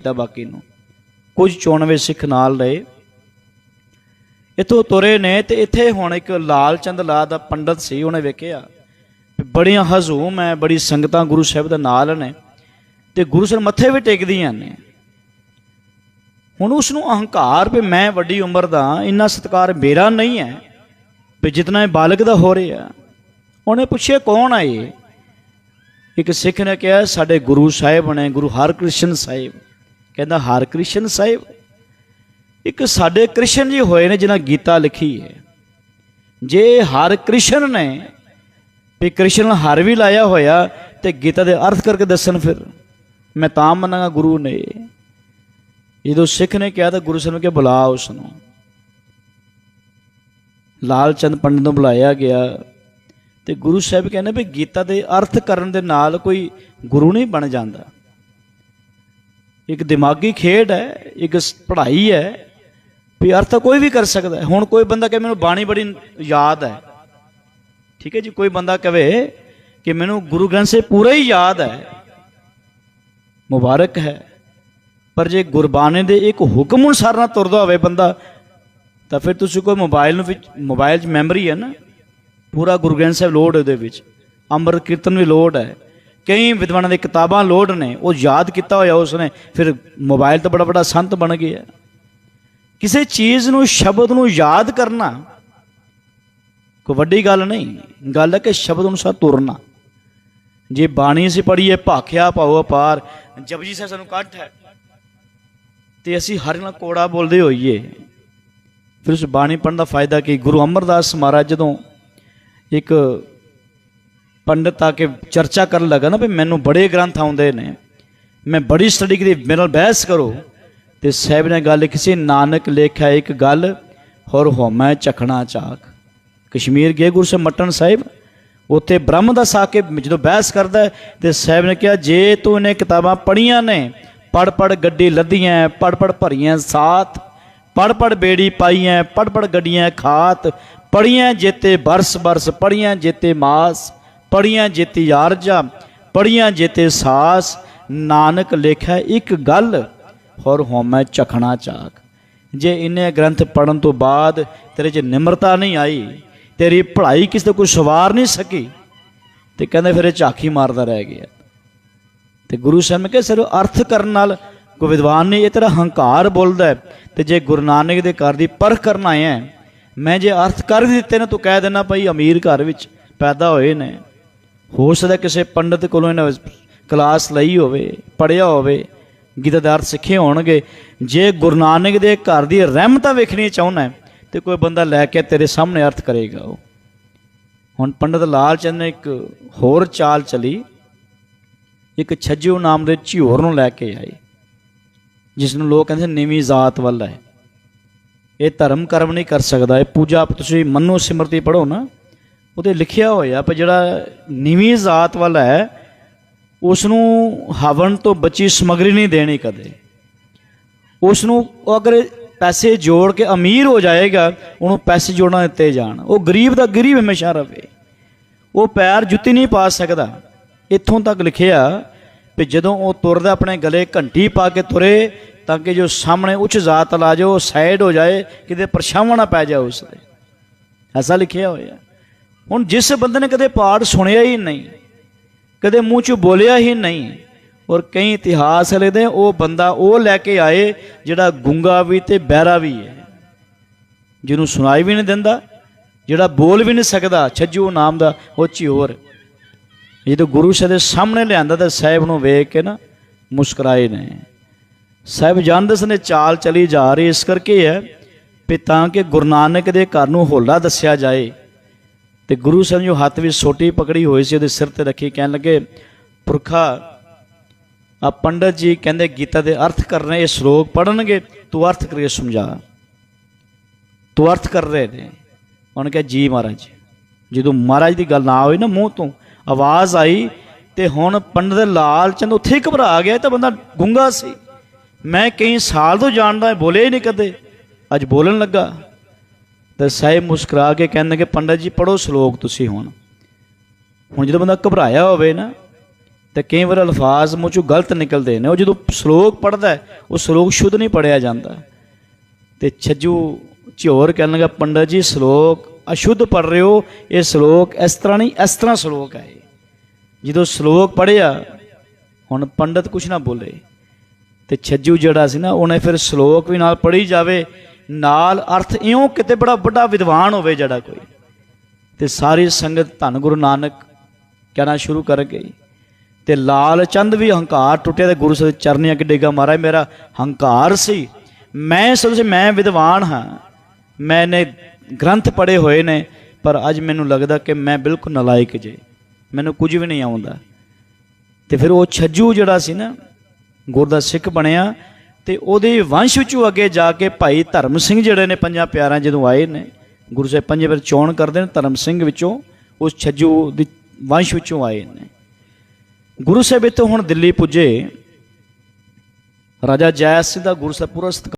ਕੀਤਾ ਬਾਕੀ ਨੂੰ। ਕੁਝ 94 ਸਿੱਖ ਨਾਲ ਰਹੇ। ਇਥੋਂ ਤੁਰੇ ਨੇ ਤੇ ਇੱਥੇ ਹੁਣ ਇੱਕ ਲਾਲ ਚੰਦ ਲਾ ਦਾ ਪੰਡਤ ਸੀ, ਉਹਨੇ ਵੇਖਿਆ ਵੀ ਬੜੀਆਂ ਹਜ਼ੂਮ ਹੈ ਬੜੀ ਸੰਗਤਾਂ ਗੁਰੂ ਸਾਹਿਬ ਦੇ ਨਾਲ ਨੇ ਤੇ ਗੁਰੂ ਸਰ ਮੱਥੇ ਵੀ ਟੇਕਦੀਆਂ ਨੇ। ਹੁਣ ਉਸ ਨੂੰ ਅਹੰਕਾਰ ਵੀ ਮੈਂ ਵੱਡੀ ਉਮਰ ਦਾ, ਇੰਨਾ ਸਤਕਾਰ ਮੇਰਾ ਨਹੀਂ ਹੈ ਵੀ ਜਿਤਨਾ ਇਹ ਬਾਲਕ ਦਾ ਹੋ ਰਿਹਾ। ਉਹਨੇ ਪੁੱਛਿਆ, ਕੌਣ ਆਏ ਇੱਕ ਸਿੱਖ ਨੇ ਕਿਹਾ, ਸਾਡੇ ਗੁਰੂ ਸਾਹਿਬ ਨੇ, ਗੁਰੂ ਹਰਕ੍ਰਿਸ਼ਨ ਸਾਹਿਬ। ਕਹਿੰਦਾ, ਹਰ ਕ੍ਰਿਸ਼ਨ ਸਾਹਿਬ, ਇੱਕ ਸਾਡੇ ਕ੍ਰਿਸ਼ਨ ਜੀ ਹੋਏ ਨੇ ਜਿਨ੍ਹਾਂ ਗੀਤਾ ਲਿਖੀ ਹੈ। ਜੇ ਹਰ ਕ੍ਰਿਸ਼ਨ ਨੇ ਵੀ ਕ੍ਰਿਸ਼ਨ ਹਰ ਵੀ ਲਾਇਆ ਹੋਇਆ, ਤੇ ਗੀਤਾ ਦੇ ਅਰਥ ਕਰਕੇ ਦੱਸਣ ਫਿਰ। ਮੈਂ ਤਾਂ ਮੰਨਾਂਗਾ ਗੁਰੂ ਨੇ। ਜਦੋਂ ਸਿੱਖ ਨੇ ਕਿਹਾ ਤਾਂ ਗੁਰੂ ਸਾਹਿਬ ਨੇ ਕਿਹਾ ਬੁਲਾ ਉਸ ਨੂੰ ਲਾਲ ਚੰਦ ਪੰਡਤ ਨੂੰ ਬੁਲਾਇਆ ਗਿਆ। ਤੇ ਗੁਰੂ ਸਾਹਿਬ ਕਹਿੰਦੇ ਵੀ ਗੀਤਾ ਦੇ ਅਰਥ ਕਰਨ ਦੇ ਨਾਲ ਕੋਈ ਗੁਰੂ ਨਹੀਂ ਬਣ ਜਾਂਦਾ। ਇੱਕ ਦਿਮਾਗੀ ਖੇਡ ਹੈ, ਇੱਕ ਪੜ੍ਹਾਈ ਹੈ, ਵੀ ਅਰਥ ਕੋਈ ਵੀ ਕਰ ਸਕਦਾ ਹੁਣ ਕੋਈ ਬੰਦਾ ਕਹੇ, ਮੈਨੂੰ ਬਾਣੀ ਬੜੀ ਯਾਦ ਹੈ। ਠੀਕ ਹੈ ਜੀ, ਕੋਈ ਬੰਦਾ ਕਵੇ ਕਿ ਮੈਨੂੰ ਗੁਰੂ ਗ੍ਰੰਥ ਸਾਹਿਬ ਪੂਰਾ ਹੀ ਯਾਦ ਹੈ, ਮੁਬਾਰਕ ਹੈ। ਪਰ ਜੇ ਗੁਰਬਾਣੀ ਦੇ ਇੱਕ ਹੁਕਮ ਅਨੁਸਾਰ ਨਾ ਤੁਰਦਾ ਹੋਵੇ ਬੰਦਾ, ਤਾਂ ਫਿਰ ਤੁਸੀਂ ਕੋਈ ਮੋਬਾਈਲ ਨੂੰ ਵਿੱਚ, ਮੋਬਾਈਲ 'ਚ ਮੈਮਰੀ ਹੈ ਨਾ? ਪੂਰਾ ਗੁਰੂ ਗ੍ਰੰਥ ਸਾਹਿਬ ਲੋਡ ਉਹਦੇ ਵਿੱਚ। ਅੰਮ੍ਰਿਤ ਕੀਰਤਨ ਵੀ ਲੋਡ ਹੈ। ਕਈ ਵਿਦਵਾਨਾਂ ਦੀ ਕਿਤਾਬਾਂ ਲੋਡ ਨੇ, ਉਹ ਯਾਦ ਕੀਤਾ ਹੋਇਆ ਉਸਨੇ, ਫਿਰ ਮੋਬਾਈਲ ਤੋਂ ਬੜਾ ਬੜਾ ਸੰਤ ਬਣ ਗਿਆ ਕਿਸੇ ਚੀਜ਼ ਨੂੰ, ਸ਼ਬਦ ਨੂੰ ਯਾਦ ਕਰਨਾ ਕੋਈ ਵੱਡੀ ਗੱਲ ਨਹੀਂ, ਗੱਲ ਹੈ ਕਿ ਸ਼ਬਦ ਅਨੁਸਾਰ ਤੁਰਨਾ। ਜੇ ਬਾਣੀ ਅਸੀਂ ਪੜ੍ਹੀਏ, ਭਾਖਿਆ ਪਾਉ ਅਪਾਰ ਜਪਜੀ ਸਾਹਿਬ ਸਾਨੂੰ ਕੱਠ ਹੈ, ਤੇ ਅਸੀਂ ਹਰ ਨਾਲ ਕੋੜਾ ਬੋਲਦੇ ਹੋਈਏ, ਫਿਰ ਉਸ ਬਾਣੀ ਪੜ੍ਹਨ ਦਾ ਫਾਇਦਾ ਕੀ? ਗੁਰੂ ਅਮਰਦਾਸ ਮਹਾਰਾਜ ਜਦੋਂ ਇੱਕ ਪੰਡਤ ਆ ਕੇ ਚਰਚਾ ਕਰਨ ਲੱਗਾ ਨਾ ਵੀ ਮੈਨੂੰ ਬੜੇ ਗ੍ਰੰਥ ਆਉਂਦੇ ਨੇ। ਮੈਂ ਬੜੀ ਸਟੱਡੀ ਕੀਤੀ ਮੇਰੇ ਨਾਲ ਬਹਿਸ ਕਰੋ। ਤੇ ਸਾਹਿਬ ਨੇ ਗੱਲ ਕਿਸੇ ਨਾਨਕ ਲੇਖਿਆ ਇੱਕ ਗੱਲ ਹੋਰ ਹੋਮੈ ਚਖਣਾ ਚਾਕ। ਕਸ਼ਮੀਰ ਗਏ ਗੁਰੂ ਸਾਹਿਬ ਮੱਟਨ ਸਾਹਿਬ ਉੱਥੇ ਬ੍ਰਹਮ ਦਾ ਸਾ ਕੇ ਜਦੋਂ ਬਹਿਸ ਕਰਦਾ ਹੈ, ਤੇ ਸਾਹਿਬ ਨੇ ਕਿਹਾ ਜੇ ਤੂੰ ਇਹਨੇ ਕਿਤਾਬਾਂ ਪੜੀਆਂ ਨੇ ਪੜ ਪੜ ਗੱਡੀ ਲੱਦੀਆਂ ਪੜ ਪੜ ਭਰੀਆਂ ਸਾਥ ਪੜ ਪੜ ਬੇੜੀ ਪਾਈਆਂ ਪੜ ਪੜ ਗੱਡੀਆਂ ਖਾਤ ਪੜੀਆਂ ਜੇਤੇ ਬਰਸ ਬਰਸ ਪੜੀਆਂ ਜੇਤੇ ਮਾਸ। ਪੜੀਆਂ ਜੇਤੀ ਆਰਜਾ ਪੜੀਆਂ ਜੇਤੇ ਸਾਸ, ਨਾਨਕ ਲਿਖਿਆ ਇੱਕ ਗੱਲ, ਹੋਰ ਹੋਮੈ ਚਖਣਾ ਚਾਕ। ਜੇ ਇੰਨੇ ਗ੍ਰੰਥ ਪੜਨ ਤੋਂ ਬਾਅਦ ਤੇਰੇ 'ਚ ਨਿਮਰਤਾ ਨਹੀਂ ਆਈ, ਤੇਰੀ ਪੜ੍ਹਾਈ ਕਿਸੇ ਤੋਂ ਕੋਈ ਸਵਾਰ ਨਹੀਂ ਸਕੀ, ਤੇ ਕਹਿੰਦੇ ਫਿਰ ਇਹ ਝਾਕੀ ਮਾਰਦਾ ਰਹਿ ਗਿਆ। ਤੇ ਗੁਰੂ ਸਾਹਿਬ ਨੇ ਕਿਹਾ, ਸਿਰ ਅਰਥ ਕਰਨ ਨਾਲ ਕੋਈ ਵਿਦਵਾਨ ਨੇ ਇਹ ਤਰ੍ਹਾਂ ਹੰਕਾਰ ਬੋਲਦਾ ਹੈ। ਤੇ ਜੇ ਗੁਰੂ ਨਾਨਕ ਦੇ ਘਰ ਦੀ ਪਰਖ ਕਰਨ ਆਇਆ ਮੈਂ ਜੇ ਅਰਥ ਕਰ ਦਿੱਤੇ ਨੇ, ਤੂੰ ਕਹਿ ਦੇਣਾ ਭਾਈ ਅਮੀਰ ਘਰ ਵਿੱਚ ਪੈਦਾ ਹੋਏ ਨੇ। ਹੋ ਸਕਦਾ ਕਿਸੇ ਪੰਡਤ ਕੋਲੋਂ ਇਹਨਾਂ ਕਲਾਸ ਲਈ ਹੋਵੇ ਪੜਿਆ ਹੋਵੇ ਗੀਤਾ ਸਿੱਖੇ ਹੋਣਗੇ। ਜੇ ਗੁਰੂ ਨਾਨਕ ਦੇ ਘਰ ਦੀ ਰਹਿਮਤਾਂ ਵੇਖਣੀ ਚਾਹੁੰਦਾ ਹੈ, ਤੇ ਕੋਈ ਬੰਦਾ ਲੈ ਕੇ ਤੇਰੇ ਸਾਹਮਣੇ ਅਰਥ ਕਰੇਗਾ ਉਹ। ਹੁਣ ਪੰਡਤ ਲਾਲ ਚੰਦ ਨੇ ਇੱਕ ਹੋਰ ਚਾਲ ਚਲੀ। ਇੱਕ ਛੱਜੂ ਨਾਮ ਦੇ ਝਿਓਰ ਨੂੰ ਲੈ ਕੇ ਆਏ ਜਿਸ ਨੂੰ ਲੋਕ ਕਹਿੰਦੇ ਨੀਵੀਂ ਜ਼ਾਤ ਵੱਲ ਹੈ। ਇਹ ਧਰਮ ਕਰਮ ਨਹੀਂ ਕਰ ਸਕਦਾ ਇਹ ਪੂਜਾ ਤੁਸੀਂ ਮੰਨੋ ਸਿਮਰਤੀ ਪੜੋ ਨਾ। ਉਹਦੇ ਲਿਖਿਆ ਹੋਇਆ, ਪਰ ਜਿਹੜਾ ਨੀਵੀਂ ਜ਼ਾਤ ਵਾਲਾ ਹੈ ਉਸ ਨੂੰ ਹਵਨ ਤੋਂ ਬਚੀ ਸਮਗਰੀ ਨਹੀਂ ਦੇਣੀ ਕਦੇ। ਉਸ ਨੂੰ ਉਹ ਅਗਰ ਪੈਸੇ ਜੋੜ ਕੇ ਅਮੀਰ ਹੋ ਜਾਏਗਾ, ਉਹਨੂੰ ਪੈਸੇ ਜੋੜਨਾ ਦਿੱਤੇ ਜਾਣ। ਉਹ ਗਰੀਬ ਦਾ ਗਰੀਬ ਹਮੇਸ਼ਾ ਰਹੇ ਉਹ ਪੈਰ ਜੁੱਤੀ ਨਹੀਂ ਪਾ ਸਕਦਾ। ਇੱਥੋਂ ਤੱਕ ਲਿਖਿਆ ਕਿ ਜਦੋਂ ਉਹ ਤੁਰਦਾ ਆਪਣੇ ਗਲੇ ਘੰਟੀ ਪਾ ਕੇ ਤੁਰੇ, ਤਾਂ ਕਿ ਜੋ ਸਾਹਮਣੇ ਉੱਚ ਜ਼ਾਤ ਲਾ ਜਾਓ ਸਾਈਡ ਹੋ ਜਾਏ, ਕਿਤੇ ਪਰਛਾਵਾਂ ਨਾ ਪੈ ਜਾਏ ਉਸ ਦੇ ਐਸਾ ਲਿਖਿਆ ਹੋਇਆ। ਹੁਣ ਜਿਸ ਬੰਦੇ ਨੇ ਕਦੇ ਪਾਠ ਸੁਣਿਆ ਹੀ ਨਹੀਂ, ਕਦੇ ਮੂੰਹ 'ਚ ਬੋਲਿਆ ਹੀ ਨਹੀਂ, ਔਰ ਕਈ ਇਤਿਹਾਸ ਲਿਖਦੇ ਉਹ ਬੰਦਾ ਉਹ ਲੈ ਕੇ ਆਏ ਜਿਹੜਾ ਗੁੰਗਾ ਵੀ ਤੇ ਬਹਿਰਾ ਵੀ ਹੈ, ਜਿਹਨੂੰ ਸੁਣਾਈ ਵੀ ਨਹੀਂ ਦਿੰਦਾ, ਜਿਹੜਾ ਬੋਲ ਵੀ ਨਹੀਂ ਸਕਦਾ, ਛੱਜੂ ਨਾਮ ਦਾ, ਉਹ ਚਿਓਰ ਜਦੋਂ ਗੁਰੂ ਸਾਹਿਬ ਦੇ ਸਾਹਮਣੇ ਲਿਆਂਦਾ ਤਾਂ ਸਾਹਿਬ ਨੂੰ ਵੇਖ ਕੇ ਨਾ ਮੁਸਕਰਾਏ ਨੇ। ਸਾਹਿਬ ਜਾਣਦੇ ਸਨ ਚਾਲ ਚਲੀ ਜਾ ਰਹੀ ਇਸ ਕਰਕੇ ਹੈ ਵੀ ਤਾਂ ਕਿ ਗੁਰੂ ਨਾਨਕ ਦੇ ਘਰ ਨੂੰ ਹੋਲਾ ਦੱਸਿਆ ਜਾਏ। ਤੇ ਗੁਰੂ ਸਾਹਿਬ ਜੋ ਹੱਥ ਵਿੱਚ ਸੋਟੀ ਪਕੜੀ ਹੋਈ ਸੀ, ਉਹਦੇ ਸਿਰ ਤੇ ਰੱਖੀ, ਕਹਿਣ ਲੱਗੇ, ਪੁਰਖਾ ਆ ਪੰਡਤ ਜੀ ਕਹਿੰਦੇ ਗੀਤਾ ਦੇ ਅਰਥ ਕਰਨੇ ਇਹ ਸ਼ਲੋਕ ਪੜਨਗੇ ਤੂੰ ਅਰਥ ਕਰਕੇ ਸਮਝਾ। ਤੂੰ ਅਰਥ ਕਰ ਰਹੇ ਨੇ। ਉਹਨੇ ਕਿਹਾ, ਜੀ ਮਹਾਰਾਜ, ਜਦੋਂ ਮਹਾਰਾਜ ਦੀ ਗੱਲ ਨਾ ਹੋਈ ਨਾ ਮੂੰਹ ਤੋਂ, ਆਵਾਜ਼ ਆਈ ਤੇ ਹੁਣ ਪੰਡਤ ਲਾਲ ਚੰਦ ਉੱਥੇ ਹੀ ਘਬਰਾ ਗਿਆ ਤਾਂ ਬੰਦਾ ਗੁੰਗਾ ਸੀ। ਮੈਂ ਕਈ ਸਾਲ ਤੋਂ ਜਾਣਦਾ ਬੋਲੇ ਹੀ ਨਹੀਂ ਕਦੇ। ਅੱਜ ਬੋਲਣ ਲੱਗਾ। ਤਾਂ ਸਾਹਿਬ ਮੁਸਕਰਾ ਕੇ ਕਹਿੰਦੇ ਕਿ ਪੰਡਤ ਜੀ ਪੜੋ ਸ਼ਲੋਕ ਤੁਸੀਂ ਹੁਣ। ਹੁਣ ਜਦੋਂ ਬੰਦਾ ਘਬਰਾਇਆ ਹੋਵੇ ਨਾ, ਤੇ ਕਈ ਵਾਰ ਅਲਫਾਜ਼ ਮੂੰਹ ਗਲਤ ਨਿਕਲਦੇ ਨੇ। ਉਹ ਜਦੋਂ ਸ਼ਲੋਕ ਪੜਦਾ ਉਹ ਸ਼ਲੋਕ ਸ਼ੁੱਧ ਨਹੀਂ ਪੜਿਆ ਜਾਂਦਾ। ਤੇ ਛੱਜੂ ਝੋਰ ਕਹਿਣ ਲੱਗਾ, ਪੰਡਤ ਜੀ, ਸ਼ਲੋਕ ਅਸ਼ੁੱਧ ਪੜ ਰਹੇ ਹੋ, ਇਹ ਸ਼ਲੋਕ ਇਸ ਤਰ੍ਹਾਂ ਨਹੀਂ, ਇਸ ਤਰ੍ਹਾਂ ਸ਼ਲੋਕ ਹੈ ਜਦੋਂ ਸ਼ਲੋਕ ਪੜਿਆ ਹੁਣ ਪੰਡਤ ਕੁਛ ਨਾ ਬੋਲੇ। ਤੇ ਛੱਜੂ ਜਿਹੜਾ ਸੀ ਨਾ, ਉਹਨੇ ਫਿਰ ਸ਼ਲੋਕ ਵੀ ਨਾਲ ਪੜ੍ਹੀ ਜਾਵੇ ਨਾਲ ਅਰਥ ਇਉਂ ਕਿਤੇ ਬੜਾ ਵੱਡਾ ਵਿਦਵਾਨ ਹੋਵੇ ਜਿਹੜਾ ਕੋਈ। ਤੇ ਸਾਰੀ ਸੰਗਤ ਧੰਨ ਗੁਰੂ ਨਾਨਕ ਕਹਿਣਾ ਸ਼ੁਰੂ ਕਰ ਗਈ। ਤੇ ਲਾਲ ਚੰਦ ਵੀ ਹੰਕਾਰ ਟੁੱਟਿਆ ਤੇ ਗੁਰੂ ਸਾਹਿਬ ਦੇ ਚਰਨੀਆਂ ਅੱਗੇ ਡੇਗਾ ਮਾਰਾ ਮੇਰਾ ਹੰਕਾਰ ਸੀ। ਮੈਂ ਸੋਚ ਮੈਂ ਵਿਦਵਾਨ ਹਾਂ। ਮੈਨੇ ਗ੍ਰੰਥ ਪੜ੍ਹੇ ਹੋਏ ਨੇ, ਪਰ ਅੱਜ ਮੈਨੂੰ ਲੱਗਦਾ ਕਿ ਮੈਂ ਬਿਲਕੁਲ ਨਲਾਇਕ ਜੇ। ਮੈਨੂੰ ਕੁਝ ਵੀ ਨਹੀਂ ਆਉਂਦਾ। ਤੇ ਫਿਰ ਉਹ ਛੱਜੂ ਜਿਹੜਾ ਸੀ ਨਾ ਗੁਰਦਾ ਸਿੱਖ ਬਣਿਆ ਤੇ ਉਹਦੇ ਵੰਸ਼ ਵਿੱਚੋਂ ਅੱਗੇ ਜਾ ਕੇ ਭਾਈ ਧਰਮ ਸਿੰਘ ਜਿਹੜੇ ਨੇ ਪੰਜਾਂ ਪਿਆਰਾਂ ਜਦੋਂ ਆਏ ਨੇ, ਗੁਰੂ ਸਾਹਿਬ ਪੰਜੇ ਵਾਰ ਚੋਣ ਕਰਦੇ ਨੇ, ਧਰਮ ਸਿੰਘ ਵਿੱਚੋਂ ਉਸ ਛੱਜੂ ਦੀ ਵੰਸ਼ ਵਿੱਚੋਂ ਆਏ ਨੇ। ਗੁਰੂ ਸਾਹਿਬ ਇੱਥੋਂ ਹੁਣ ਦਿੱਲੀ ਪੁੱਜੇ। ਰਾਜਾ ਜੈ ਸਿੰਘ ਦਾ ਗੁਰੂ ਸਾਹਿਬ ਪੂਰਾ ਸਤਿਕਾਰ